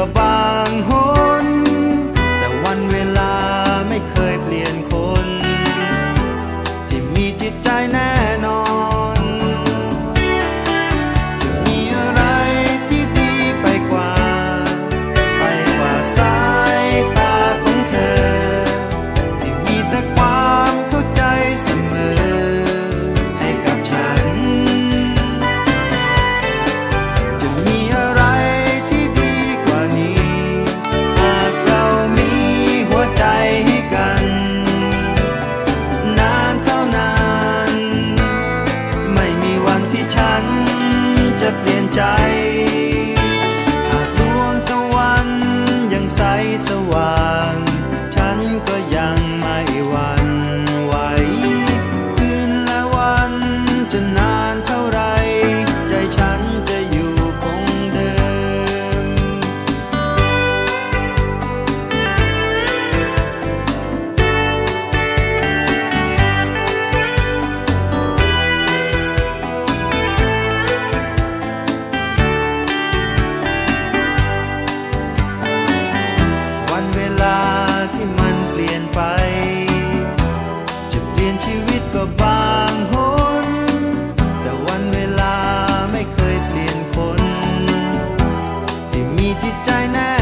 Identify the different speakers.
Speaker 1: ็บางหน แต่วันเวลาไม่เคยเปลี่ยนคน ที่มีจิตใจแน disappear จิตใจแน่